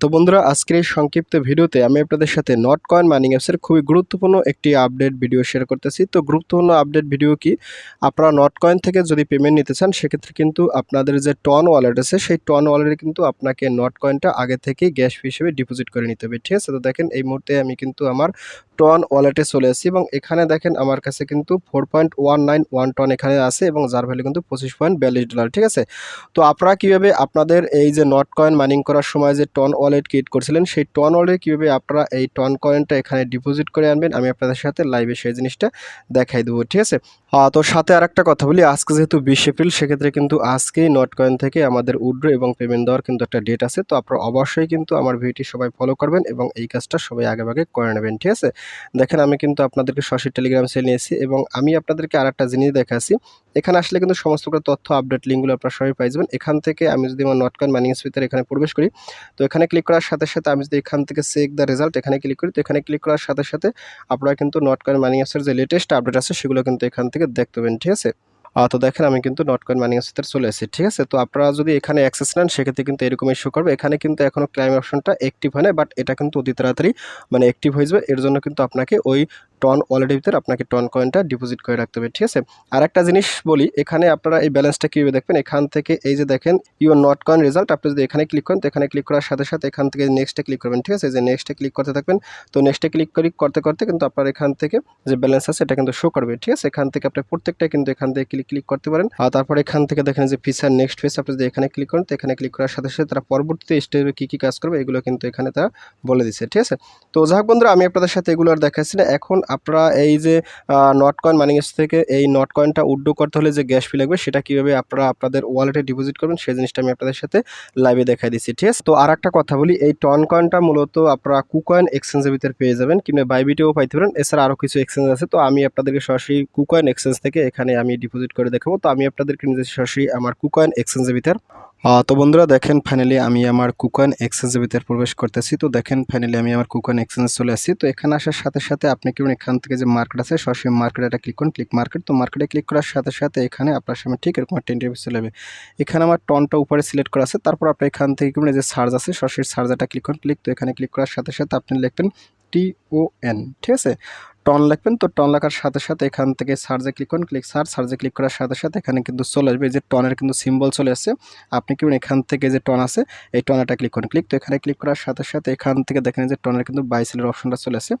তো বন্ধুরা, আজকের এই সংক্ষিপ্ত ভিডিওতে আমি আপনাদের সাথে নট কয়েন মাইনিং অ্যাপসের খুবই গুরুত্বপূর্ণ একটি আপডেট ভিডিও শেয়ার করতেছি। তো গুরুত্বপূর্ণ আপডেট ভিডিও কি? আপনারা নট কয়েন থেকে যদি পেমেন্ট নিতে চান, সেক্ষেত্রে কিন্তু আপনাদের যে টন ওয়ালেট আছে, সেই টন ওয়ালেটে কিন্তু আপনাকে নট কয়েনটা আগে থেকেই গ্যাস হিসেবে ডিপোজিট করে নিতে হবে, ঠিক আছে? তো দেখেন, এই মুহূর্তে আমি কিন্তু আমার টন ওয়ালেটে চলে এসেছি এবং এখানে দেখেন, আমার কাছে কিন্তু four point one nine one ton এখানে আছে এবং যার ভ্যালু কিন্তু পঁচিশ পয়েন্ট বিয়াল্লিশ ডলার ঠিক আছে? তো আপনারা কীভাবে আপনাদের এই যে নট কয়েন মাইনিং করার সময় যে টন ওয়ালেট ক্রিয়েট করেছিলেন। সেই টন ওয়ালেট কীভাবে আপনারা এই টন কয়েনটা এখানে ডিপোজিট করে আনবেন, আমি আপনাদের সাথে লাইভে সেই জিনিসটা দেখাই দেবো, ঠিক আছে? তো সাথে আরেকটা কথা বলি, আজকে যেহেতু বিশ এপ্রিল, সেক্ষেত্রে কিন্তু আজকেই নট কয়েন থেকে আমাদের উড্রো এবং পেমেন্ট দেওয়ার কিন্তু একটা ডেট আছে। তো আপনারা অবশ্যই কিন্তু আমার ভিডিওটি সবাই ফলো করবেন এবং এই কাজটা সবাই আগেভাগে করে নেবেন, ঠিক আছে? দেখেন, আমি কিন্তু আপনাদেরকে সরাসরি টেলিগ্রাম সেল নিয়েছি এবং আমি আপনাদেরকে আর একটা জিনিস দেখাচ্ছি। এখানে আসলে কিন্তু সমস্ত তথ্য আপডেট লিঙ্কগুলো আপনারা সবাই পাই যাবেন। এখান থেকে আমি যদি আমার নট কয়েন মাইনিং স্পিতার এখানে প্রবেশ করি, তো এখানে ক্লিক করার সাথে সাথে আমি যদি এখান থেকে চেক দ্য রেজাল্ট এখানে ক্লিক করি, তো এখানে ক্লিক করার সাথে সাথে আপনারা কিন্তু নট কয়েন অ্যাপসের যে লেটেস্ট আপডেট আছে, সেগুলো কিন্তু এখান থেকে দেখতে পাবেন, ঠিক আছে? তো দেখেন আমি কিন্তু নট কয়েন মাইনিং অ্যাপসের চলে এসেছি, ঠিক আছে? তো আপনারা যদি এখানে অ্যাক্সেস নেন, সেক্ষেত্রে কিন্তু এরকম ইস্যু করবে। এখানে কিন্তু এখনও ক্লাইম অপশনটা অ্যাক্টিভ হয় না বাট এটা কিন্তু অতি তাড়াতাড়ি মানে অ্যাক্টিভ হয়ে যাবে। এর জন্য কিন্তু আপনাকে ওই টন ওয়ালেটের ভিতরে আপনাকে টন কয়েনটা ডিপোজিট করে রাখতে হবে, ঠিক আছে? আর একটা জিনিস বলি, এখানে আপনারা এই ব্যালেন্সটা কীভাবে দেখবেন? এখান থেকে এই যে দেখেন ইউর নট কয়েন রেজাল্ট আপনি যদি এখানে ক্লিক করেন, তো এখানে ক্লিক করার সাথে সাথে এখান থেকে নেক্সটে ক্লিক করবেন, ঠিক আছে? যে নেক্সটে ক্লিক করতে থাকবেন, তো নেক্সটে ক্লিক করি, করতে করতে কিন্তু আপনার এখান থেকে যে ব্যালেন্স আছে এটা কিন্তু শো করবে, ঠিক আছে? এখান থেকে আপনি প্রত্যেকটা কিন্তু এখান থেকে ক্লিক ক্লিক করতে পারেন। আর তারপর এখান থেকে দেখেন যে ফিচার নেক্সট ফেস আপনি যদি এখানে ক্লিক করেন, তো এখানে ক্লিক করার সাথে সাথে তারা পরবর্তীতে স্টেপে কী কী কাজ করবে, এগুলো কিন্তু এখানে তারা বলে দিচ্ছে ঠিক আছে? তো যাই হোক বন্ধুরা, আমি আপনাদের সাথে এগুলো আর দেখাচ্ছি না। এখন আপনারা এই যে নট কয়েন মানিং থেকে এই নট কয়েনটা উড্ডো করতে হলে যে গ্যাস ফি লাগবে, সেটা কীভাবে আপনারা আপনাদের ওয়ালেটে ডিপোজিট করবেন, সেই জিনিসটা আমি আপনাদের সাথে লাইভে দেখাই দিচ্ছি, ঠিক আছে? তো আর একটা কথা বলি, এই টন কয়েনটা মূলত আপনারা কুকয়েন এক্সচেঞ্জের ভিতরে পেয়ে যাবেন, কিংবা বাইবিটেও পাইতে পারেন, এছাড়া আরও কিছু এক্সচেঞ্জ আছে, তো আমি আপনাদেরকে সরাসরি কুকয়েন এক্সচেঞ্জ থেকে এখানে আমি ডিপোজিট করে দেখাবো, তো আমি আপনাদেরকে নিজে সরাসরি আমার কুকয়েন এক্সচেঞ্জের ভিতর তো বন্ধুরা দেখেন ফাইনালি আমি আমার কুকয়েন এক্সচেঞ্জের ভিতরে প্রবেশ করতেছি। তো দেখেন ফাইনালি আমি আমার কুকয়েন এক্সচেঞ্জ চলে আসছি। তো এখানে আসার সাথে সাথে আপনি কি এখান থেকে যে মার্কেট আছে, সরাসরি মার্কেটে একটা ক্লিক করুন ক্লিক মার্কেট তো মার্কেটে ক্লিক করার সাথে সাথে এখানে আপনার সামনে ঠিক এরকম একটা ইন্টারভিউ চলে যাবে। এখানে আমার টনটা উপরে সিলেক্ট করা আছে, তারপর আপনি এখান থেকে কি যে সার্জ আছে, সরাসরি সার্জারটা ক্লিক করুন ক্লিক তো এখানে ক্লিক করার সাথে সাথে আপনি লিখবেন টি ও এন ঠিক আছে? টন লিখবেন, তো টন লেখার সাথে সাথে এখান থেকে সার্চে ক্লিক করুন ক্লিক সার্চ সার্চে ক্লিক করার সাথে সাথে এখানে কিন্তু চলে আসবে যে টনের কিন্তু সিম্বল চলে আসছে। আপনি কি এখান থেকে যে টন আছে, এই টনেটা ক্লিক করুন ক্লিক তো এখানে ক্লিক করার সাথে সাথে এখান থেকে দেখেন যে টনের কিন্তু বাইসেলের অপশনটা চলে আসে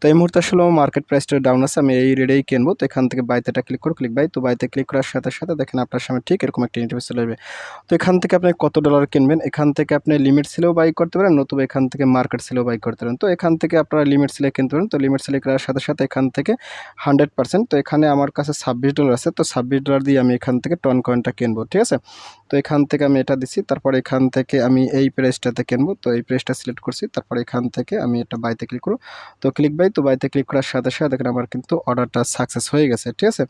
তো এই মুহূর্তে আসলে মার্কেট প্রাইসটা ডাউন আছে, আমি এই রেডেই কিনবো, তো এখান থেকে বাইতেটা ক্লিক করুন ক্লিক বাই তো বাইতে ক্লিক করার সাথে সাথে দেখেন আপনার সামনে ঠিক এরকম একটা ইন্টারভিউ চলে আসবে। তো এখান থেকে আপনি কত ডলার কিনবেন, এখান থেকে আপনি লিমিট সেলেও বাই করতে পারেন, নতুবা এখান থেকে মার্কেট সেলেও বাই করতে পারেন। তো এখান থেকে আপনারা লিমিট ছেলে কিনতে পারেন, তো লিমিট ছেলে করার সাথে সাথে এখান থেকে হান্ড্রেড পার্সেন্ট তো এখানে আমার কাছে ছাব্বিশ ডলার আছে। তো ছাব্বিশ ডলার দিয়ে আমি এখান থেকে টন কয়েনটা কিনবো, ঠিক আছে? তো এখান থেকে আমি এটা দিছি। তারপর এখান থেকে আমি এই প্রেসটাতে কিনবো। তো এই প্রেসটা সিলেক্ট করছি। তারপর এখান থেকে আমি এটা বাইতে ক্লিক করব। তো ক্লিক বাই তো বাইতে ক্লিক করার সাথে সাথে দেখেন আমার কিন্তু অর্ডারটা সাকসেস হয়ে গেছে, ঠিক আছে?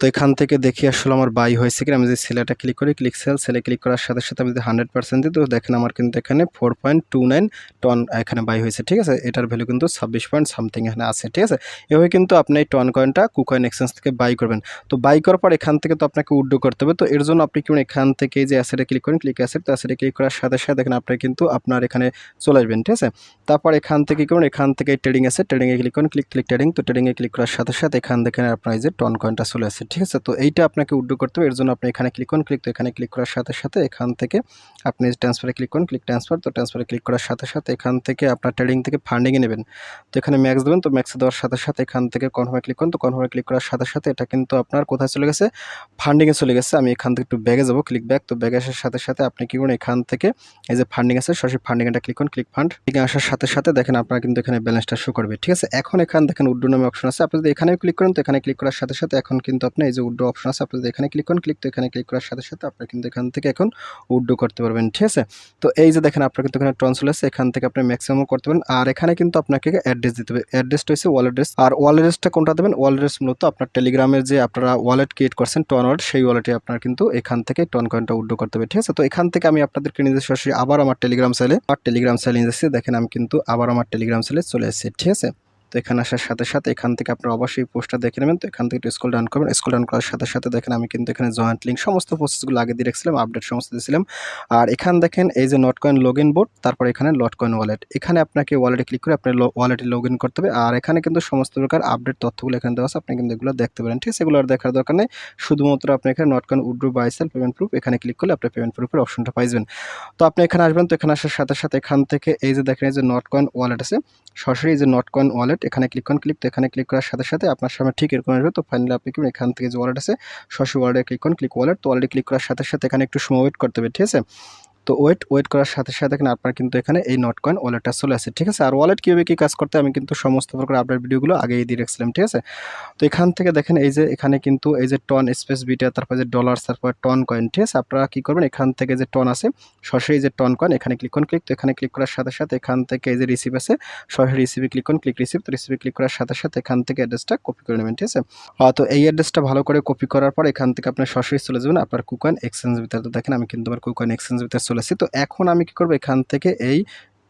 তো এখান থেকে দেখি আসলে আমার বাই হয়েছে কিনা। আমি যদি সেলেটা ক্লিক করি ক্লিক সেল সেলে ক্লিক করার সাথে সাথে আমি যদি হান্ড্রেড পার্সেন্ট দিই তো দেখেন আমার কিন্তু এখানে four point two nine ton এখানে বাই হয়েছে ঠিক আছে? এটার ভ্যালু কিন্তু ছাব্বিশ পয়েন্ট সামথিং এখানে আছে ঠিক আছে? এভাবে কিন্তু আপনি এই টন কয়েনটা কুকয়েন এক্সচেঞ্জ থেকে বাই করবেন। তো বাই করার পর এখান থেকে তো আপনাকে উড্ডো করতে হবে। তো এর জন্য আপনি কি করবেন, এখান থেকে যে অ্যাসেটে ক্লিক করেন ক্লিক অ্যাসেট তো অ্যাসেটে ক্লিক করার সাথে সাথে দেখেন আপনি কিন্তু আপনার এখানে চলে আসবেন ঠিক আছে? তারপর এখান থেকে কি করুন এখান থেকে ট্রেডিং আছে ট্রেডিংয়ে ক্লিক করেন ক্লিক ক্লিক ট্রেডিং তো ট্রেডিংয়ে ক্লিক করার সাথে সাথে এখান থেকে আপনার এই যে টন কয়েনটা আসে, ঠিক আছে? তো এইটা আপনাকে উড্ডো করতে হবে। এর জন্য আপনি এখানে ক্লিক করুন ক্লিক তো এখানে ক্লিক করার সাথে সাথে এখান থেকে আপনি ট্রান্সফারে ক্লিক করুন ক্লিক ট্রান্সফার তো ট্রান্সফারে ক্লিক করার সাথে সাথে এখান থেকে আপনার ট্রেডিং থেকে ফান্ডিংয়ে নেবেন। তো এখানে ম্যাক্স দেবেন, তো ম্যাক্সে দেওয়ার সাথে সাথে এখান থেকে কনফার্মে ক্লিক করুন তো কনফার্মে ক্লিক করার সাথে সাথে এটা কিন্তু আপনার কোথায় চলে গেছে? ফান্ডিংয়ে চলে গেছে। আমি এখান থেকে একটু ব্যাগে যাব ক্লিক ব্যাক তো ব্যাগে আসার সাথে সাথে আপনি কি করুন, এখান থেকে এই যে ফান্ডিং আছে, সরাসরি ফান্ডিং এটা ক্লিক করুন ক্লিক ফান্ড ঠিক আসার সাথে সাথে দেখেন আপনার কিন্তু এখানে ব্যালেন্সটা শো করবে, ঠিক আছে? এখন এখান দেখেন উড্ডো নামে অপশন আছে। আপনি যদি এখানে ক্লিক করেন, তো এখানে ক্লিক করার সাথে সাথে এখন কিন্তু আপনি এই যে উড্ডো অপশন আছে, আপনি এখানে ক্লিক করেন ক্লিক তো এখানে ক্লিক করার সাথে সাথে আপনি কিন্তু এখান থেকে এখন উড্ডো করতে পারবেন, ঠিক আছে? তো এই যে দেখেন, আপনার কিন্তু এখানে ট্রান্সফার আছে, এখান থেকে আপনি ম্যাক্সিমাম করতে পারেন। আর এখানে কিন্তু আপনাকে অ্যাড্রেস দিতে হবে। অ্যাড্রেসটা হচ্ছে ওয়ালেট অ্যাড্রেস আর ওয়ালেট অ্যাড্রেসটা কোনটা দেবেন? ওয়ালেট অ্যাড্রেস মূলত আপনার টেলিগ্রামের যে আপনারা ওয়ালেট ক্রিয়েট করছেন টন ওয়ালেট সেই ওয়ালেটে আপনার কিন্তু এখান থেকে টন কয়েনটা উড্ডো করতে হবে, ঠিক আছে? তো এখান থেকে আমি আপনাদেরকে নিজে সরাসরি আবার আমার টেলিগ্রাম সেলে আর টেলিগ্রাম সেলে নিয়ে দেখেন, আমি কিন্তু আবার আমার টেলিগ্রাম সেলে চলে এসেছি, ঠিক আছে? তো এখানে আসার সাথে সাথে এখান থেকে আপনারা অবশ্যই পোস্টটা দেখে নেবেন। তো এখান থেকে স্কুল ডাউন করবেন। স্কুল ডাউন করার সাথে সাথে দেখেন আমি কিন্তু এখানে জয়েন্ট লিঙ্ক সমস্ত প্রসেসগুলো আগে দিয়ে রেখেছিলাম আপডেট সমস্ত দিয়েছিলাম। আর এখান দেখেন এই যে Notcoin log in board তারপর এখানে লট কয়েন ওয়ালেট এখানে আপনাকে ওয়ালেটে ক্লিক করে আপনার ওয়ালেটে লগ ইন করতে হবে। আর এখানে কিন্তু সমস্ত প্রকার আপডেট তথ্যগুলো এখানে দেওয়া আছে, আপনি কিন্তু এগুলো দেখতে পারেন। ঠিক এগুলো আর দেখার দরকার নেই। শুধুমাত্র আপনি এখানে Notcoin withdraw buy sell payment proof এখানে ক্লিক করলে আপনি পেমেন্ট প্রুফের অপশনটা পাইবেন। তো আপনি এখানে আসবেন। তো এখানে আসার সাথে সাথে এখান থেকে এই যে দেখেন এই যে নট কয়েন ওয়ালেট আছে। সরাসরি এই যে নট কয়েন ওয়ালেট এখানে ক্লিক করুন ক্লিক তো এখানে ক্লিক করার সাথে সাথে আপনার সামনে ঠিক এরকম আসবে। তো ফাইনালি আপনি কিন্তু এখান থেকে যে ওয়ালেট আছে, সরাসরি ওয়ালেটে ক্লিক করুন ক্লিক ওয়ালেট তো ওয়ালেটে ক্লিক করার সাথে সাথে এখানে একটু সময় ওয়েট করতে হবে, ঠিক আছে? তো ওয়েট ওয়েট করার সাথে সাথে দেখেন আপনার কিন্তু এখানে এই নট কয়েন ওয়ালেটটা চলে আসে, ঠিক আছে? আর ওয়ালেট কীভাবে কী কাজ করতে আমি কিন্তু সমস্ত প্রকার আপডেট ভিডিওগুলো আগেই দিয়ে রেখেছিলাম, ঠিক আছে? তো এখান থেকে দেখেন এই যে এখানে কিন্তু এই যে টন স্পেস বিটা তারপর যে ডলার তারপর টন কয়েন ঠিক আছে? আপনারা কী করবেন? এখান থেকে যে টন আছে, সরাসরি যে টন কয়েন এখানে ক্লিক করুন ক্লিক তো এখানে ক্লিক করার সাথে সাথে এখান থেকে এই যে রিসিভ আছে, সরাসরি রিসিভে ক্লিক করুন ক্লিক রিসিভ তো রিসিভে ক্লিক করার সাথে সাথে এখান থেকে অ্যাড্রেসটা কপি করে নেবেন, ঠিক আছে? তো এই অ্যাড্রেসটা ভালো করে কপি করার পর এখান থেকে আপনার সরাসরি চলে যাবেন আপনার কুকয়েন এক্সচেঞ্জ ভিতরে। তো দেখেন আমি কিন্তু আমার কুকয়েন এক্সচেঞ্জ ভিতরে চলে আসছি তো এখন আমি কি করব? এখান থেকে এই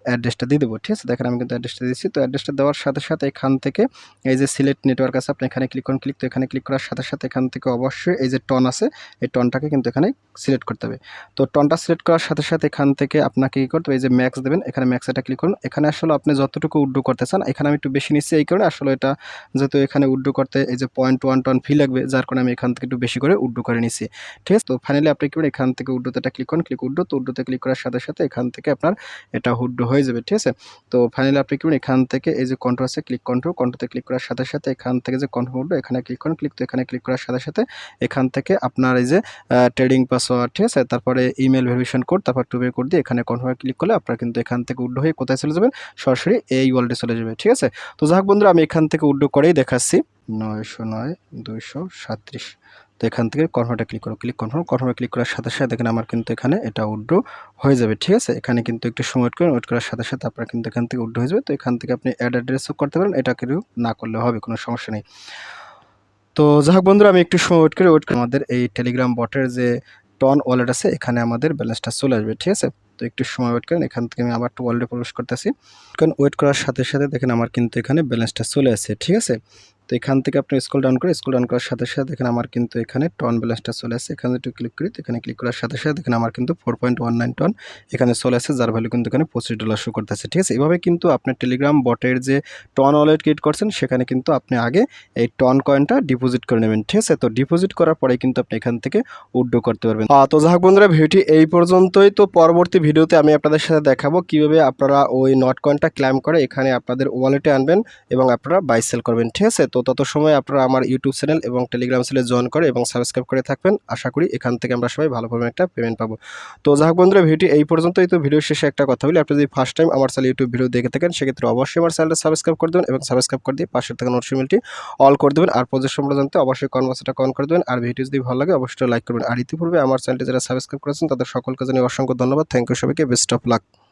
অ্যাড্রেসটা দিয়ে দেবো, ঠিক আছে? দেখেন আমি কিন্তু অ্যাড্রেসটা দিচ্ছি তো অ্যাড্রেসটা দেওয়ার সাথে সাথে এখান থেকে এই যে সিলেক্ট নেটওয়ার্ক আছে, আপনি এখানে ক্লিক করুন ক্লিক তো এখানে ক্লিক করার সাথে সাথে এখান থেকে অবশ্যই এই যে টন আছে, এই টনটাকে কিন্তু এখানে সিলেক্ট করতে হবে। তো টনটা সিলেক্ট করার সাথে সাথে এখান থেকে আপনাকে কী করতে হবে, এই যে ম্যাক্স দেবেন, এখানে ম্যাক্স এটা ক্লিক করুন। এখানে আসলে আপনি যতটুকু উড্ডু করতে চান, এখানে আমি একটু বেশি নিচ্ছি এই কারণে, আসলে এটা যেহেতু এখানে উড্ডু করতে এই যে পয়েন্ট ওয়ান টন ফি লাগবে, যার কারণে আমি এখান থেকে একটু বেশি করে উড্ডু করে নিচ্ছি, ঠিক আছে? তো ফাইনালি আপনি কি করুন এখান থেকে উড্ডুতে এটা ক্লিক করুন ক্লিক উড্ডু, তো উড্ডুতে ক্লিক করার সাথে সাথে এখান থেকে আপনার এটা উড্ডু হয়ে যাবে, ঠিক আছে? তো ফাইনালি আপনি কি এখান থেকে এই যে কন্ট্রোল আছে ক্লিক কন্ট্রোল কন্ট্রোতে ক্লিক করার সাথে সাথে এখান থেকে যে কন্ট্রোল উড্ডু এখানে ক্লিক করুন ক্লিক তো এখানে ক্লিক করার সাথে সাথে এখান থেকে আপনার এই যে ট্রেডিং পাসওয়ার্ড ঠিক আছে? তারপরে ইমেল ভেরিফিকেশন কোড তারপর টুবে কোড দিয়ে এখানে কনফার্মে ক্লিক করলে আপনার কিন্তু এখান থেকে উড্ডু হয়ে কোথায় চলে যাবেন? সরাসরি এই ওয়ার্ল্ডে চলে যাবে ঠিক আছে? তো যাক বন্ধুরা, আমি এখান থেকে উড্ডু করেই দেখাচ্ছি। নয়শো নয়, দুইশো সাতত্রিশ তো এখান থেকে কনফার্মটা ক্লিক করো। ক্লিক কনফার্ম কনফার্মে ক্লিক করার সাথে সাথে দেখেন আমার কিন্তু এখানে এটা উড্ডু হয়ে যাবে, ঠিক আছে? এখানে কিন্তু একটু সময় ওয়েট করেন, ওয়েট করার সাথে সাথে আপনার কিন্তু এখান থেকে উড্ডু হয়ে যাবে। তো এখান থেকে আপনি অ্যাড অ্যাড্রেসও করতে পারেন, এটা কিন্তু না করলে হবে, কোনো সমস্যা নেই। তো যাই হোক বন্ধুরা, আমি একটু সময় ওয়েট করে ওয়েট করে আমাদের এই টেলিগ্রাম বটের যে টন ওয়ালেট আছে, এখানে আমাদের ব্যালেন্সটা চলে আসবে, ঠিক আছে? তো একটু সময় ওয়েট করেন, এখান থেকে আমি আবার একটু ওয়ালেটে প্রবেশ করতেছি। কারণ ওয়েট করার সাথে সাথে দেখেন আমার কিন্তু এখানে ব্যালেন্সটা চলে আসছে, ঠিক আছে? তো এখান থেকে আপনি স্কুল ডাউন করে স্কুল ডাউন করার সাথে সাথে দেখেন আমার কিন্তু এখানে টন ব্যালেন্সটা চলে আসে এখানে একটু ক্লিক করি তো এখানে ক্লিক করার সাথে সাথে দেখেন আমার কিন্তু four point one nine ton এখানে চলে আসে যার ভ্যালু কিন্তু এখানে পঁচিশ ডলার শো করতেছে। ঠিক আছে? এভাবে কিন্তু আপনার টেলিগ্রাম বটের যে টন ওয়ালেট ক্রিয়েট করছেন, সেখানে কিন্তু আপনি আগে এই টন কয়েনটা ডিপোজিট করে নেবেন। ঠিক আছে? তো ডিপোজিট করার পরে কিন্তু আপনি এখান থেকে উড্ডো করতে পারবেন। তো যাক বন্ধুরা, ভিডিওটি এই পর্যন্তই। তো পরবর্তী ভিডিওতে আমি আপনাদের সাথে দেখাবো কীভাবে আপনারা ওই নট কয়েনটা ক্লাইম করে এখানে আপনাদের ওয়ালেটে আনবেন এবং আপনারা বাই সেল করবেন। ঠিক আছে? তো তত সময় আপনারা আমার ইউটিউব চ্যানেল এবং টেলিগ্রাম চ্যানেলে জয়েন করে এবং সাবস্ক্রাইব করে থাকবেন। আশা করি এখান থেকে আমরা সবাই ভালো পরিমাণে একটা পেমেন্ট পাবো। তো যাই হোক বন্ধুরা ভিডিও এই পর্যন্তই। তো ভিডিও শেষে একটা কথা বলি, আপনি যদি ফার্স্ট টাইম আমার চ্যানেল ইউটিউব ভিডিও দেখে থাকেন, সেক্ষেত্রে অবশ্যই আমার চ্যানেলটা সাবস্ক্রাইব করে দেবেন এবং সাবস্ক্রাইব করে দিয়ে পাশে থাকা নোটিফিকেশনটি অল করে দেবেন। আর প্রজেক্ট সম্পর্কে জানতে অবশ্যই কনভার্সটা কন করে দেবেন। আর ভিডিও যদি ভালো লাগে, অবশ্যই লাইক করবেন। আর ইতিপূর্বে আমার চ্যানেলটি যারা সাবস্ক্রাইব করেছেন, তাদের সকলকে জানিয়ে অসংখ্য ধন্যবাদ। থ্যাংক ইউ সবাইকে। Best of luck